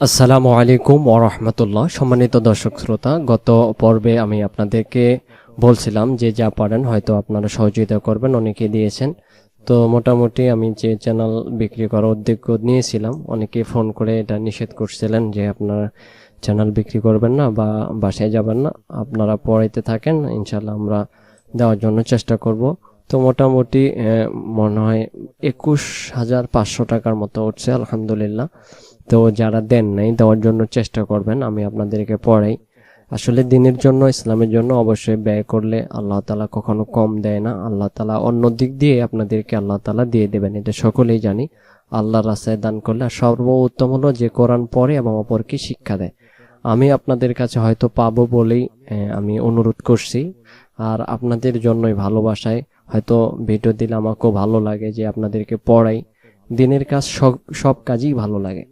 আসসালামু আলাইকুম ওরহমতুল্লাহ সম্মানিত দর্শক শ্রোতা, গত পর্বে আমি আপনাদেরকে বলছিলাম যে যা পারেন হয়তো আপনারা সহযোগিতা করবেন অনেকে দিয়েছেন। তো মোটামুটি আমি যে চ্যানেল বিক্রি করার উদ্যোগ নিয়েছিলাম, অনেকে ফোন করে এটা নিষেধ করছিলেন যে আপনারা চ্যানেল বিক্রি করবেন না বা বাসায় যাবেন না, আপনারা পড়াইতে থাকেন ইনশাল্লাহ আমরা দেওয়ার জন্য চেষ্টা করব। তো মোটামুটি মনে হয় একুশ হাজার পাঁচশো টাকার মতো উঠছে, আলহামদুলিল্লাহ। তো যারা দেন নাই দেওয়ার জন্য চেষ্টা করবেন, আমি আপনাদেরকে পড়াই। আসলে দিনের জন্য, ইসলামের জন্য অবশ্যই ব্যয় করলে আল্লাহ তালা কখনো কম দেয় না। আল্লাহ তালা অন্য দিক দিয়ে আপনাদেরকে আল্লাহ তালা দিয়ে দেবেন, এটা সকলেই জানি। আল্লাহ রাস্তায় দান করলে আর সর্বোত্তম হলো যে কোরআন পড়ে এবং অপরকে শিক্ষা দেয়। আমি আপনাদের কাছে হয়তো পাবো বলেই আমি অনুরোধ করছি। আর আপনাদের জন্যই ভালোবাসায় হয়তো ভিডিও দিলে আমাকেও ভালো লাগে যে আপনাদেরকে পড়াই। দিনের কাজ সব সব কাজই ভালো লাগে।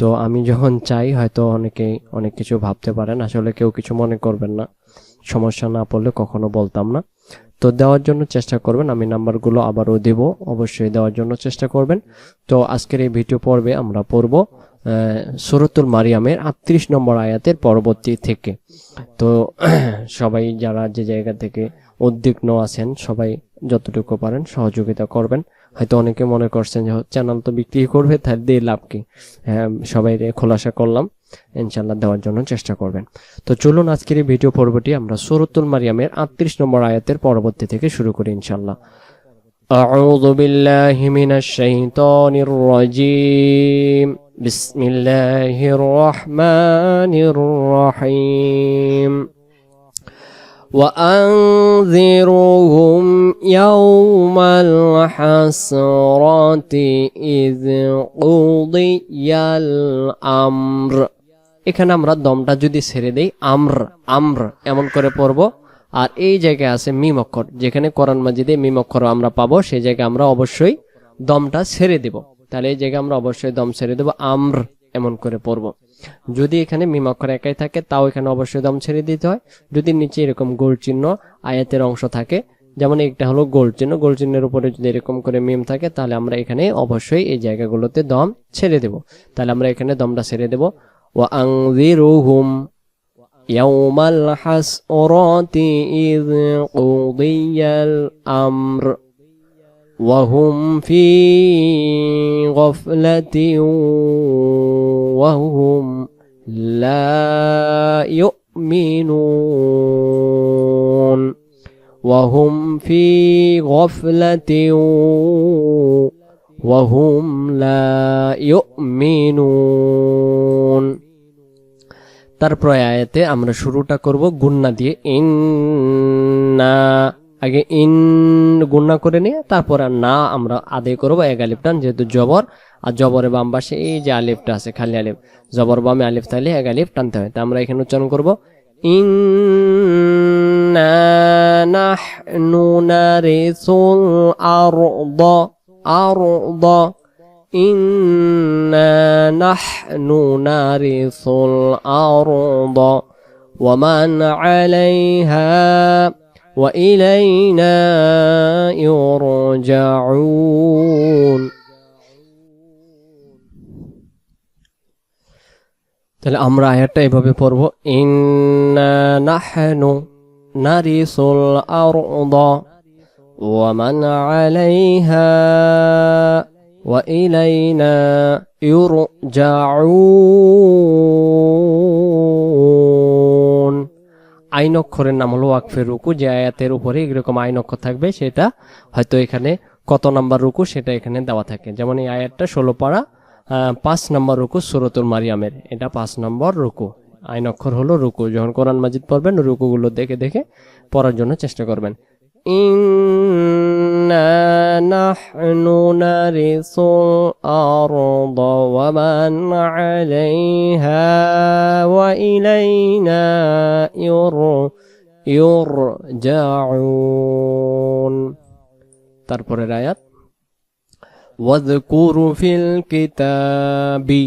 তো আমি যখন চাই, হয়তো অনেকেই অনেক কিছু ভাবতে পারেন। আসলে কেউ কিছু মনে করবেন না। সমস্যা না পড়লে কখনো বলতাম না। তো দেওয়ার জন্য চেষ্টা করবেন। আমি নাম্বারগুলো আবারও দেব। অবশ্যই দেওয়ার জন্য চেষ্টা করবেন। তো আজকের এই ভিডিও পর্বে আমরা পড়ব সুরতুল মারিয়ামের আটত্রিশ নম্বর আয়াতের পরবর্তী থেকে। তো সবাই যারা যে জায়গা থেকে উদ্বিগ্ন আছেন, সবাই যতটুকু পারেন সহযোগিতা করবেন হয়তো অনেকে মনে করছেন যে চ্যানেল তো বিক্রি করবে তার দিয়ে লাভ কি হ্যাঁ সবাই খোলাসা করলাম ইনশাল্লাহ দেওয়ার জন্য চেষ্টা করবেন তো চলুন আজকের এই ভিডিও পর্বটি আমরা সুরতুল মারিয়ামের আটত্রিশ নম্বর আয়াতের পরবর্তী থেকে শুরু করি ইনশাল্লাহ أعوذ بالله من الشيطان الرجيم بسم الله الرحمن الرحيم وأنذرهم يوم الحسرة إذ قضي الأمر এখানে আমরা দমটা যদি ছেড়ে দেই আমর আমর এমন করে পড়ব আর এই জায়গায় আছে মিম অক্ষর যেখানে কোরআন মাজিদে মিম অক্ষর আমরা পাবো সেই জায়গায় আমরা অবশ্যই দমটা ছেড়ে দেব তাহলে এই জায়গায় আমরা অবশ্যই দম ছেড়ে দেব আমর এমন করে পড়ব যদি এখানে মিম অক্ষর একাই থাকে তাও এখানে অবশ্যই দম ছেড়ে দিতে হয় যদি নিচে এরকম গোল চিহ্ন আয়াতের অংশ থাকে যেমন একটা হলো গোল চিহ্ন গোল চিহ্নের উপরে যদি এরকম করে মিম থাকে তাহলে আমরা এখানে অবশ্যই এই জায়গাগুলোতে দম ছেড়ে দেব তাহলে আমরা এখানে দমটা ছেড়ে দেব ও আংজিরুহুম يوم الحسرة إذ قضي الأمر وهم في غفلة وهم لا يؤمنون وهم في غفلة وهم لا يؤمنون তারপর আয়াতে আমরা শুরুটা করব গুন্না দিয়ে ইন্না আগে ইন গুন্না করে নিয়ে তারপর আর না আমরা আদায় করবো এক আলিফ টান যেহেতু জবর আর জবরের বাম পাশে এই যে আলিফটা আছে খালি আলিফ জবর বামে আলিফ তাহলে এক আলিফ টানতে হয় তা আমরা এখানে উচ্চারণ করবো ইন্না নাহনু নারিসুল আরদ আরদ إنا نحن نرث الأرض ومن عليها وإلينا يرجعون তাহলে আমরা আয়াতটা এভাবে পড়বো ইন্না নাহনু নারিসুল আরদ ومن عليها وإلينا يرجعون আইন অক্ষরের নাম হলো ওয়াকফের রুকু, যে আয়াতের উপরে এরকম আইন অক্ষর থাকবে, সেটা হয়তো এখানে কত নাম্বার রুকু সেটা এখানে দেওয়া থাকে। যেমন এই আয়াতটা ষোলো পাড়া পাঁচ নম্বর রুকু সুরতুল মারিয়ামের, এটা পাঁচ নম্বর রুকু। আইন অক্ষর হলো রুকু, যখন কোরআন মাজিদ পড়বেন, রুকুগুলো দেখে দেখে পড়ার জন্য চেষ্টা করবেন। إنا نحن نرث الأرض ومن عليها وإلينا ير يرجعون তারপরের আয়াত ওয়াজকুর ফিল কিতাবি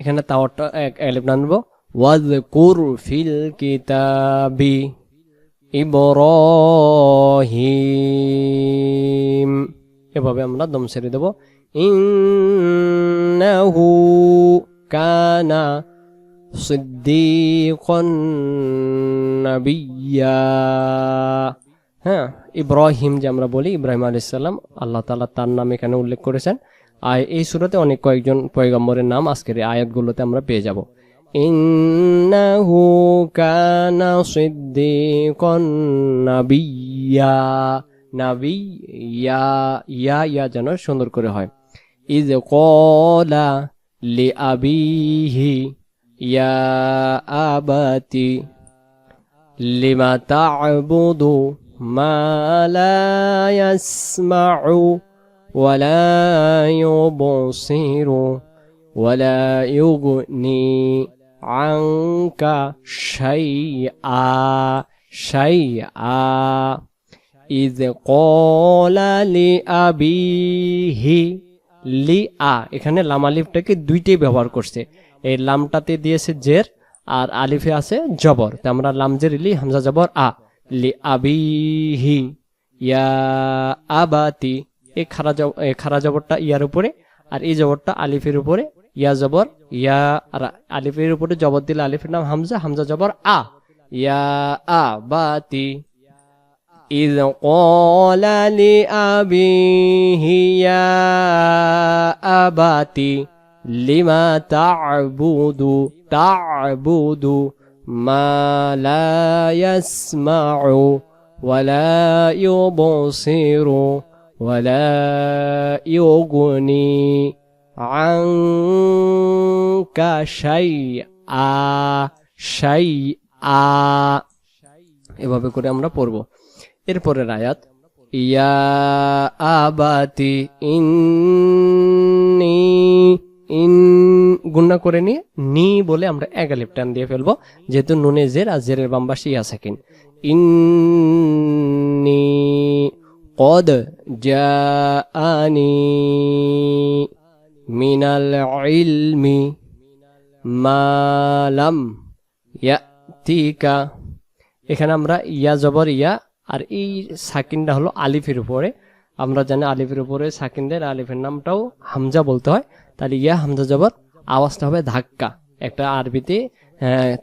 এখানে তাওয়ারটা এক এলিফ নানবো ওয়াজকুর ফিল কিতাবি ইব্রাহিম। এভাবে আমরা দম ছেড়ে দেব। ইন্নাহু কানা সিদ্দিকন নাবিয়্যা হ্যাঁ ইব্রাহিম যে আমরা বলি, ইব্রাহিম আলাইহিস সালাম, আল্লাহ তাআলা তার নাম এখানে উল্লেখ করেছেন। আর এই সূরাতে অনেক কয়েকজন পয়গম্বরের নাম আজকের আয়াতগুলোতে আমরা পেয়ে যাব। ইন্নাহু কানা সিদ্দিকন নাবিয়্যা নাবি ইয়া ইয়া ইয়া যেন সুন্দর করে হয়। ইজ কলা লি আবিহি ইয়া আবাতি লিমা তা'বুদু মা লা ইয়াসমা'ু ওয়ালা ইউগনি আনকা শাইআ শাইআ। ইজ কলা লি আবিহি লি আ। এখানে লাম আলিফটাকে দুইটাই ব্যবহার করছে। এই লামটাতে দিয়েছে জের আর আলিফে আছে জবর। তো আমরা লাম জের লি হামজা জবর, আ। লি আবিহি, ইয়া আবাতি। এই খারা জব খারা জবরটা ইয়ার উপরে আর এই জবরটা আলিফের উপরে। ইয়া জবর ইয়া আর আলিফের উপরে জবর দিলে আলিফের নাম হামজা হামজা জবর আ ইয়া আবাতি إذ قال لأبيه يا أبت لما تعبد تعبد ما لا يسمع ولا يبصر ولا يغني আঙ্কা সাই আ সাই এভাবে করে আমরা পড়ব। এরপরের আয়াত, ইয়া আবাতি ইন ইন গুন্না করে নিয়ে নি বলে আমরা একালিপ টান দিয়ে ফেলব, যেহেতু নুনে জের আর জেরের বামবাসী ইয়াসাকিন কিন। কদ জা আনি মিনাল ইলমি মালাম ইয়াতিকা। এখানে আমরা ইয়া জবর ইয়া আর এই সাকিনটা হলো আলিফের উপরে। আমরা জানি আলিফের উপরে সাকিন দেয় আলিফের নামটাও হামজা বলতে হয়। তাহলে ইয়া, হামজা, জবর, আওয়াজটা হবে ধাক্কা। একটা আরবিতে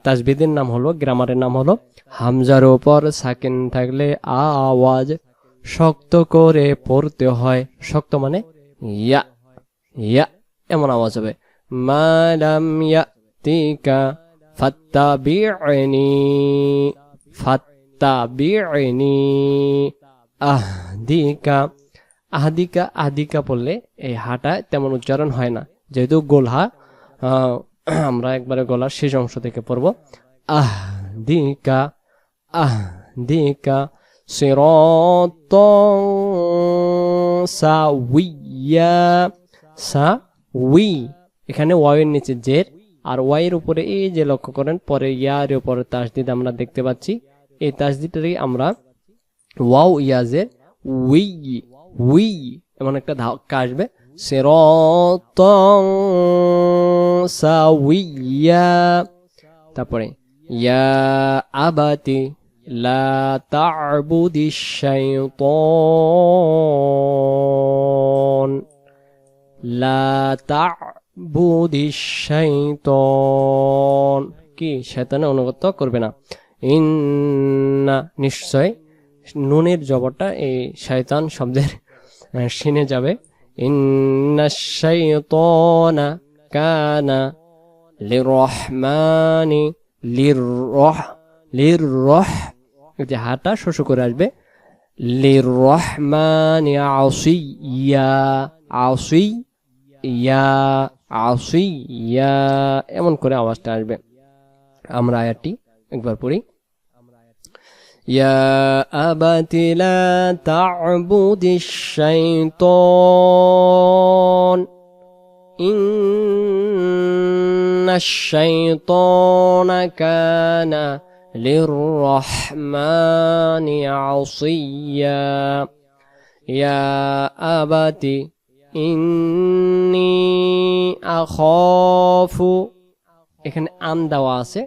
তাজবিদের নাম হলো, গ্রামারের নাম হলো, হামজার ওপর সাকিন থাকলে আওয়াজ শক্ত করে পড়তে হয়। শক্ত মানে ইয়া। ইয়া এমন আওয়াজ হবে। মালাম ইয়াতিকা ফাত্তাবি'নি ফাত্তাবি'নি আহদিকা। আহদিকা আহদিকা পড়লে এই হাটা তেমন উচ্চারণ হয় না। যেহেতু গোলহা আমরা একবারে গলার শেষ অংশ থেকে পড়ব। আহদিকা আহদিকা সিরাত সাউইয়া সাউই এখানে ওয়াইয়ের নিচে জের, আর ওয়াইয়ের উপরে এই যে লক্ষ্য করেন, পরে ইয়ার উপরে তাসদিদ আমরা দেখতে পাচ্ছি। এই তাসদিদটারই আমরা ওয়াও ইয়াজের উই উই এমন একটা ধাক্কা আসবে। তারপরে, ইয়া আবাতি লা কি? শয়তানে অনুগত করবে না। ইন্না, নিশ্চয় নুনের জবরটা এই শয়তান শব্দের শিনে যাবে। কানা হাটা শোষ করে আসবে। লির লিররহমানি আসিয়া আসি ইয়া আসি ইয়া এমন করে আওয়াজটা আসবে আমরা আয়াতটি একবার পড়ি يا أبت لا تعبد الشيطان إن الشيطان كان للرحمن عصيا يا أبت ইন্নি আখফু এখানে আন দেওয়া আছে।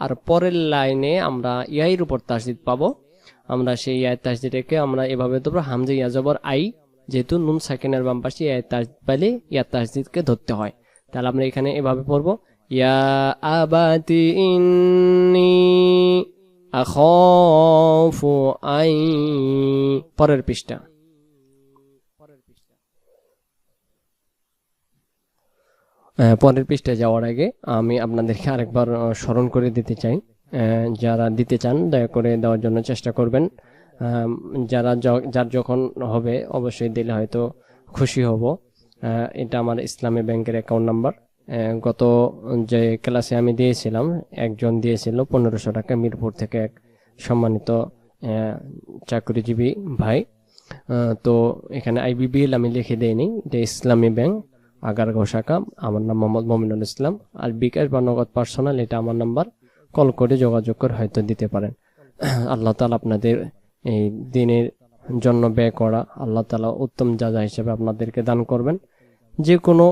আর পরের লাইনে আমরা ইয়াইয়ের উপর তাসদিদ পাবো। আমরা সেই ইয়ায় তাসদিদটাকে আমরা এভাবে ধরবো, হামজে ইয়াজবর আই, যেহেতু নুন সেকেন্ডের বাম পাশে ইয়ায় তাসদিদ পাইলে ইয়া তাসদিদকে ধরতে হয়। তাহলে আমরা এখানে এভাবে পড়ব, ইয়া আবাতি ইন্নি আখফু আই পরের পৃষ্ঠা। পরের পৃষ্ঠায় যাওয়ার আগে আমি আপনাদেরকে আরেকবার স্মরণ করে দিতে চাই। যারা দিতে চান, দয়া করে দেওয়ার জন্য চেষ্টা করবেন। যারা যার যখন হবে, অবশ্যই দিলে হয়তো খুশি হব। এটা আমার ইসলামী ব্যাংকের অ্যাকাউন্ট নাম্বার। গত যে ক্লাসে আমি দিয়েছিলাম, একজন দিয়েছিল পনেরোশো টাকা মিরপুর থেকে এক সম্মানিত চাকরিজীবী ভাই। তো এখানে আইবিবিএল আমি লিখে দেইনি, এটা ইসলামী ব্যাংক। আগারগাঁও শাখা আমার নাম মোহাম্মদ মমিনুল ইসলাম। আর বিকাশ বা নগদ পার্সোনাল এটা আমার নাম্বার। কল করে যোগাযোগ করে হয়তো দিতে পারেন। আল্লাহ তালা আপনাদের এই দিনের জন্য ব্যয় করা আল্লাহ তালা উত্তম যাজা হিসেবে আপনাদেরকে দান করবেন। যে কোনো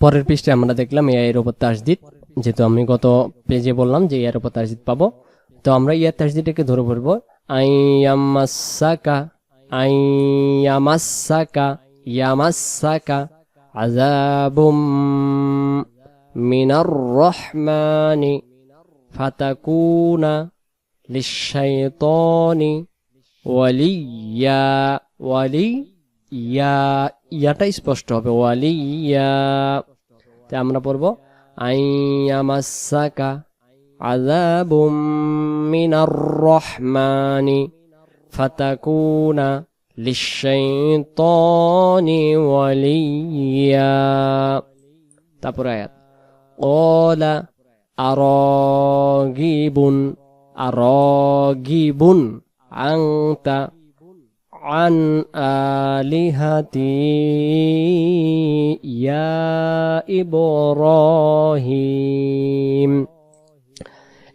পরের পৃষ্ঠে আমরা দেখলাম এআই এর উপর তাসদিদ। যেহেতু আমি গত পেজে বললাম যে এআই এর উপর তাসদিদ পাবো। তো আমরা ইয়ার তাসদিদটাকে ধরে পড়ব আইয়ামাসাকা আইয়ামাসাকা, ইয়ামাসাকা, আযাবুম মিনার রহমানি ফাতাকুনা লিশাইতানি ওয়ালিয়া ওয়ালি ইয়া ইয়াটা স্পষ্ট হবে, ওয়ালিয়া। তাই আমরা পড়ব আইয়ামাসাকা আযাবুম মিনার রহমানি ফাতাকুনা লিশাইতানি ওয়ালিয়া তারপর আয়াত قال أراغب أراغب أنت عن آلهتي يا إبراهيم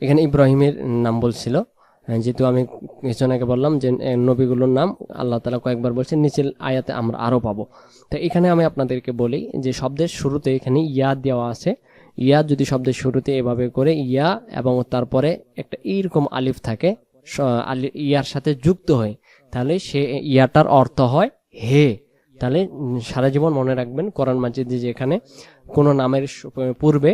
এখানে ইব্রাহিমের নাম বলছিল। হ্যাঁ, যেহেতু আমি কিছুক্ষণ আগে বললাম যে নবীগুলোর নাম আল্লাহ তালা কয়েকবার বলছেন নিচের আয়াতে আমরা আরও পাবো। তো এখানে আমি আপনাদেরকে বলি যে শব্দের শুরুতে এখানে ইয়া দেওয়া আছে। ইয়া যদি শব্দের শুরুতে এভাবে করে ইয়া এবং তারপরে একটা এইরকম আলিফ থাকে ইয়ার সাথে যুক্ত হয় তাহলে সে ইয়াটার অর্থ হয় হে। তাহলে সারা জীবন মনে রাখবেন কোরআন মাজিদে যেখানে কোনো নামের পূর্বে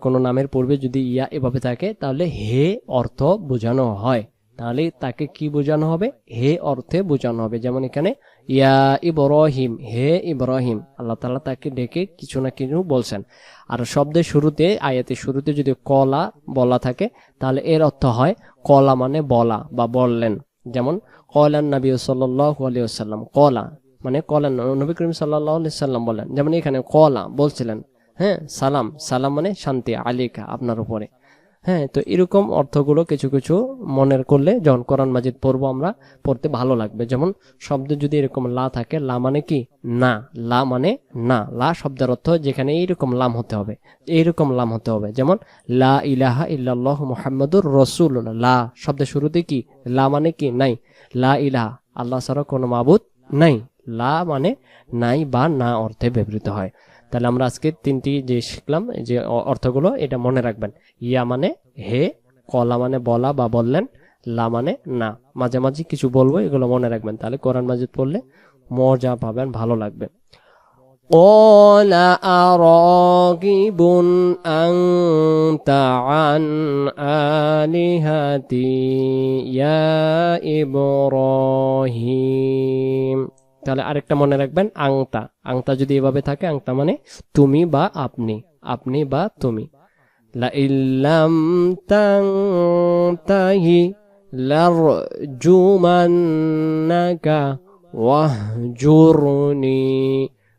কোনো নামের পূর্বে যদি ইয়া এভাবে থাকে, তাহলে হে অর্থ বোঝানো হয়। তাহলে তাকে কি বোঝানো হবে? হে অর্থে বোঝানো হবে। যেমন এখানে, ইয়া ইব্রাহিম, হে ইব্রাহিম। আল্লাহ তাআলা তাকে ডেকে কিছু না কিছু বলছেন। আর শব্দের শুরুতে, আয়াতের শুরুতে যদি কলা বলা থাকে, তাহলে এর অর্থ হয় কলা মানে বলা বা বললেন। যেমন কলান নবী সাল্লাহ আলিয়াল্লাম কলা মানে কলান নবী করিম সাল্লাহ সাল্লাম বলেন। যেমন এখানে কলা বলছিলেন হ্যাঁ সালাম। সালাম মানে শান্তি, আলিকা, আপনার উপরে। হ্যাঁ তো এরকম অর্থগুলো কিছু কিছু মনের করলে যখন কোরআন মাজিদ পড়ব আমরা, পড়তে ভালো লাগবে। যেমন শব্দ যদি এরকম লা থাকে, লা মানে কি? না। লা মানে না। লা শব্দের অর্থ যেখানে এইরকম লাম হতে হবে। এইরকম লাম হতে হবে। যেমন, লা ইলাহা ইল্লাল্লাহ মোহাম্মদুর রসুল লা শব্দের শুরুতে কি? লা মানে কি? নাই। লা ইলাহা, আল্লাহ ছাড়া কোনো মাবুদ নাই। লা মানে নাই বা না অর্থে ব্যবহৃত হয়। তাহলে আমরা আজকে তিনটি যে শিখলাম যে অ- অর্থগুলো এটা মনে রাখবেন ইয়া মানে হে কলা মানে বলা বা বললেন লা মানে না মাঝে মাঝে কিছু বলবো এগুলো মনে রাখবেন তাহলে কোরআন মাজিদ পড়লে মজা পাবেন ভালো লাগবে قال أراغب أنت عن آلهتي يا إبراهيم তাহলে আরেকটা মনে রাখবেন, আংতা। আংতা যদি এভাবে থাকে, আংতা মানে তুমি বা আপনি। আপনি বা তুমি।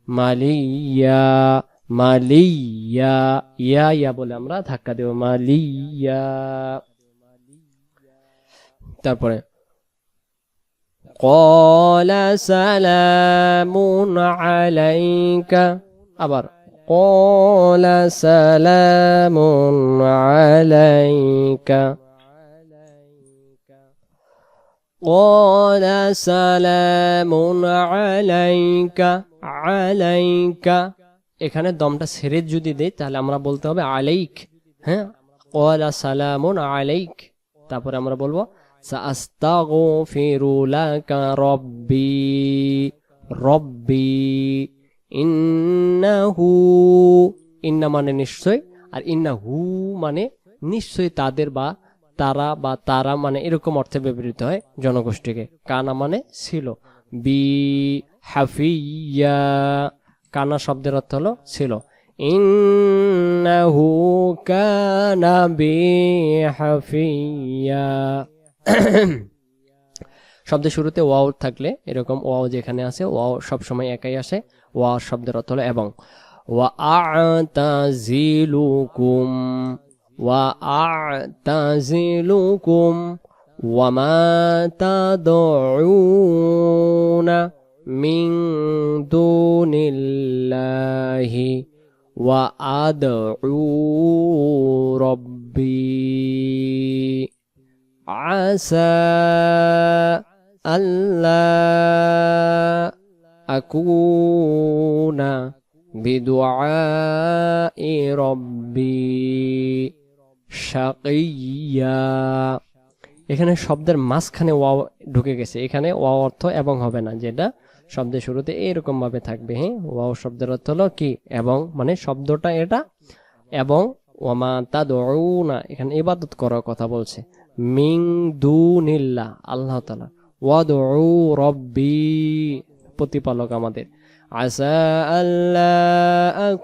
মালিয়া মালিয়া। ইয়া বলে আমরা ধাক্কা দেব, মালিয়া। তারপরে قال سلام عليك আবার قال سلام عليك قال سلام عليك عليك এখানে দমটা ছেড়ে যদি দেই তাহলে আমরা বলতে হবে আলাইক হ্যাঁ قال سلام عليك তারপরে আমরা বলবো সাস্তাগফিরু লাকা রব্বি রব্বি ইন্নাহু ইন্না মানে নিশ্চয় আর ইন্নাহু মানে নিশ্চয় তাদের বা তারা বা তারা মানে এরকম অর্থে ব্যবহৃত হয় জনগোষ্ঠীকে। কানা মানে ছিল। বি হাফিয়া। কানা শব্দের অর্থ হলো ছিল। ইন্নাহু কানা বি হাফিয়া। শব্দের শুরুতে ওয়াও থাকলে এরকম ওয়াও যেখানে আছে, ওয়াও সবসময় একাই আসে। ওয়া শব্দের অর্থ হলো এবং। ওয়া আ'তাজিলুকুম ওয়া আ'তাজিলুকুম ওয়ামা তাদউনা মিন দুনিল্লাহি ওয়া আদউ রব্বি। عسى ألا أكون بدعاء ربي شقيا এখানে শব্দের মাঝখানে ওয়াও ঢুকে গেছে এখানে ওয়াও অর্থ এবং হবে না যেটা শব্দের শুরুতে এরকম ভাবে থাকবে হ্যাঁ ওয়াও শব্দের অর্থ হলো কি এবং মানে শব্দটা এটা এবং ওয়ামা তা না এখানে ইবাদত করার কথা বলছে মিং দুনিল্লাহ আল্লাহ তালা ওয়াদউ রব্বি, প্রতিপালক আমাদের। আসা আল্লাহ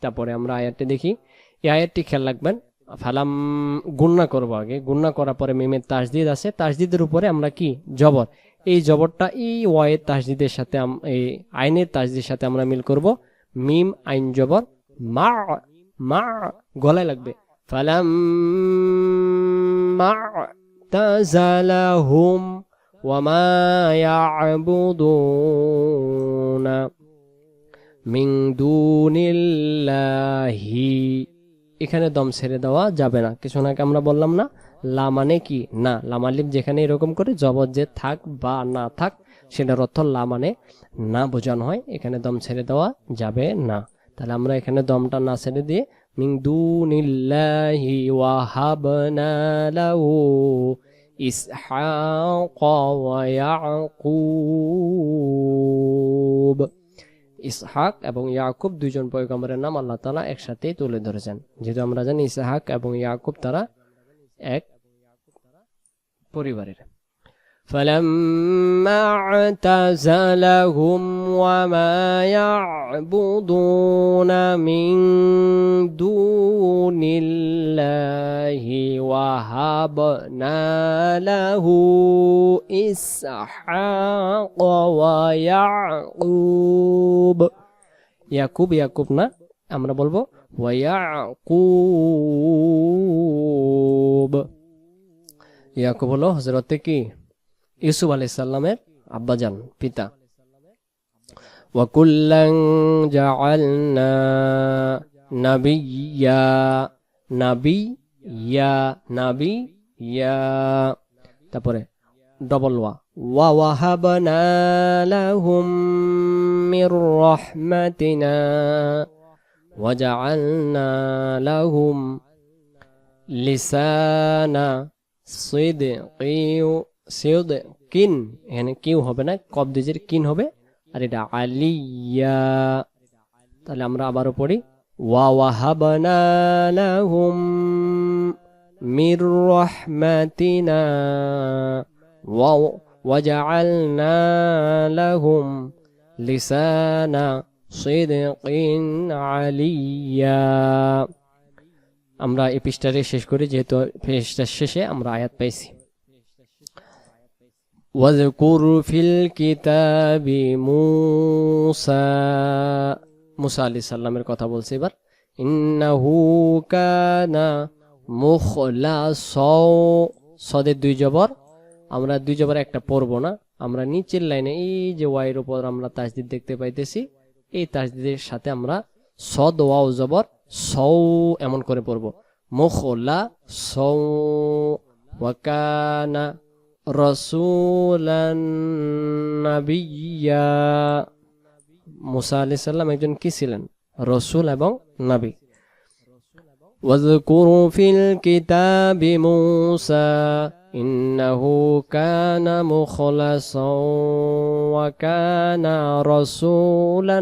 তারপরে আমরা আয়াতটি দেখি। এই আয়াতটি খেয়াল রাখবেন, ফালাম গুন্না করব আগে। গুন্না করার পরে মিমের তাসদিদ আছে। তাসদিদের উপরে আমরা কি? জবর। এই জবরটা এই ওয়াইয়ের তাসদিদের সাথে এই আইনের তাসদিদের সাথে আমরা মিল করব। মিম, আইন জবর, মা মা, গলায় লাগবে। এখানে দম ছেড়ে দেওয়া যাবে না। কিছু আগে আমরা বললাম না। লা মানে কি? না লামালিপ যেখানে এরকম করে জবর যে থাক বা না থাক, সেটার অর্থ লা মানে না বোঝানো হয়, এখানে দম ছেড়ে দেওয়া যাবে না। তাহলে আমরা এখানে দমটা না ছেড়ে দিয়ে মিং দুনিল্লাহি ইসহাক এবং ইয়াকুব দুইজন পয়গম্বরের নাম আল্লাহ তালা একসাথেই তুলে ধরেছেন। যেহেতু আমরা জানি ইসহাক এবং ইয়াকুব তারা এক পরিবারের فلما اعتزلهم وما يعبدون من دون الله وهبنا له إسحاق ويعقوب ইয়াকুব ইয়াকুব না আমরা বলবো ওয়াকুব ইয়াকুব হলো হজরতে কি ইউসুফ আলাইহিস সালামের আব্বাজান পিতা ওয়াকুল্লাং জাআলনা নাবিয়্যা নাবিয়্যা নাবিয়্যা তারপরে ডবল ওয়া ওয়া ওয়াহাবনা লাহুম মির রাহমাতিনা وجعلنا لهم লিসানা সিদকিউ সিদকিন এখানে কিউ হবে না কব দিজের কিন হবে, আর এটা আলিয়া। তাহলে আমরা আবারও পড়ি, ওয়া ওয়াহাবনা লাহুম মির রাহমাতিনা ওয়া ওয়াজআলনা লাহুম লিসানা সিদকিন আলিয়া। আমরা এই পৃষ্ঠারে শেষ করি যেহেতু পৃষ্ঠার শেষে আমরা আয়াত পাইছি واذكر في الكتاب موسى মুসা আলি সাল্লামের কথা বলছি এবার ইন্নাহু কানা মুখলাস সদের দুই জবর আমরা দুই জবর একটা পড়ব না আমরা নিচের লাইনে এই যে ওয়াইয়ের উপর আমরা তাজদিদ দেখতে পাইতেছি এই তাজদিদের সাথে আমরা সদ ওয়াও জবর সৌ এমন করে পড়ব মুখলা সৌ ওয়াকানা রসুলান নাবিয়্যা মুসা আলি সাল্লাম একজন কি ছিলেন রসুল এবং নবী واذكر في الكتاب موسى إنه كان مخلصا وكان رسولا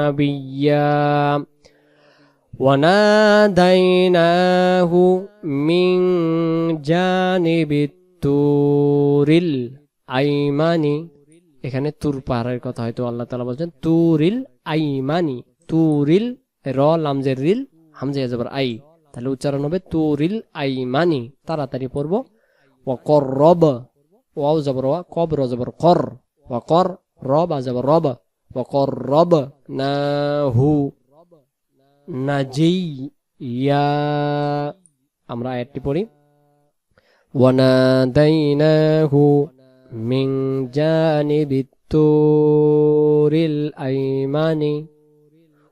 نبيا وناديناه من جانب الطور الأيمن এখানে তুর পাহাড়ের কথা হয়তো আল্লাহ তালা বলছেন তুরিল আইমানি তুরিল র লামজের রিল হামজে যাবার আই তাহলে উচ্চারণ হবে তুরিল আইমানি তাড়াতাড়ি পড়বো ও কর রব ওয়াও জবর ওয়া কব র জবর কর ও কর রব আ জবর রব ও কর রব না হু নাজি ইয়া আমরা আয়াতটি পড়ি ওয়ানাদাইনাহু মিন জানিবিত তুরিল আইমানি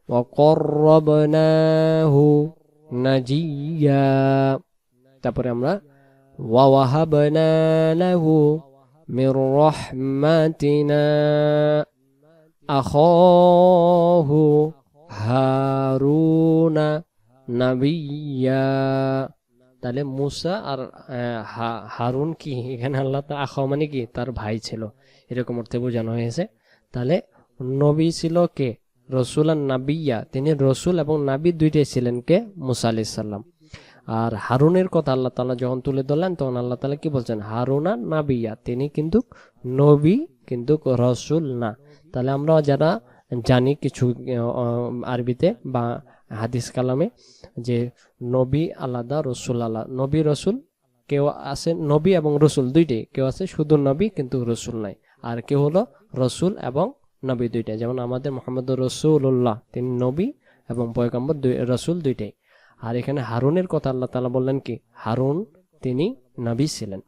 وقربناه نجيا তারপরে আমরা ووهبنا له من رحمتنا أخاه হারুনা নাবিয়া। তাহলে মুসা আর হারুন কি? এখানে আল্লাহ তা আখা মানে কি? তার ভাই ছিল। এরকম অর্থে বোঝানো হয়েছে। তাহলে নবী ছিল কে? রসুল আর নাবিয়া। তিনি রসুল এবং নাবি দুইটাই ছিলেন কে? মুসা আলি সাল্লাম আর হারুনের কথা আল্লাহ তালা যখন তুলে ধরলেন, তখন আল্লাহ তালা কি বলছেন? হারুনা নাবিয়া। তিনি কিন্তু নবী, কিন্তু রসুল না। তাহলে আমরা যারা জানি কিছু আরবিতে বা হাদিস কালামে যে নবী আলাদা, রসুল আলাদা নবী, রসুল, কেউ আছে নবী এবং রসুল, দুইটাই। কেউ আছে শুধু নবী কিন্তু রসুল নাই। আর কেউ হলো রসুল এবং নবী দুইটাই। যেমন আমাদের মোহাম্মদ রসুল্লাহ তিনি নবী এবং পয়গম্বর দুই, রসুল দুইটাই। আর এখানে হারুনের কথা আল্লাহ তালা বললেন কি? হারুন তিনি নবী ছিলেন।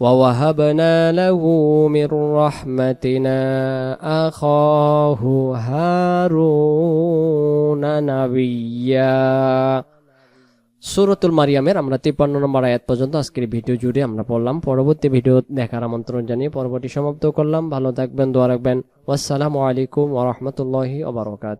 ووهبنا له من رحمتنا أخاه هارون نبيا সুরতুল মারিয়ামের আমরা তিপ্পান্ন নম্বর আয়াত পর্যন্ত আজকের ভিডিও জুড়ে আমরা পড়লাম পরবর্তী ভিডিও দেখার আমন্ত্রণ জানিয়ে পরবর্তী সমাপ্ত করলাম ভালো থাকবেন দোয়া রাখবেন আসসালামু আলাইকুম ওরহমতুল্লাহি ওবরকাত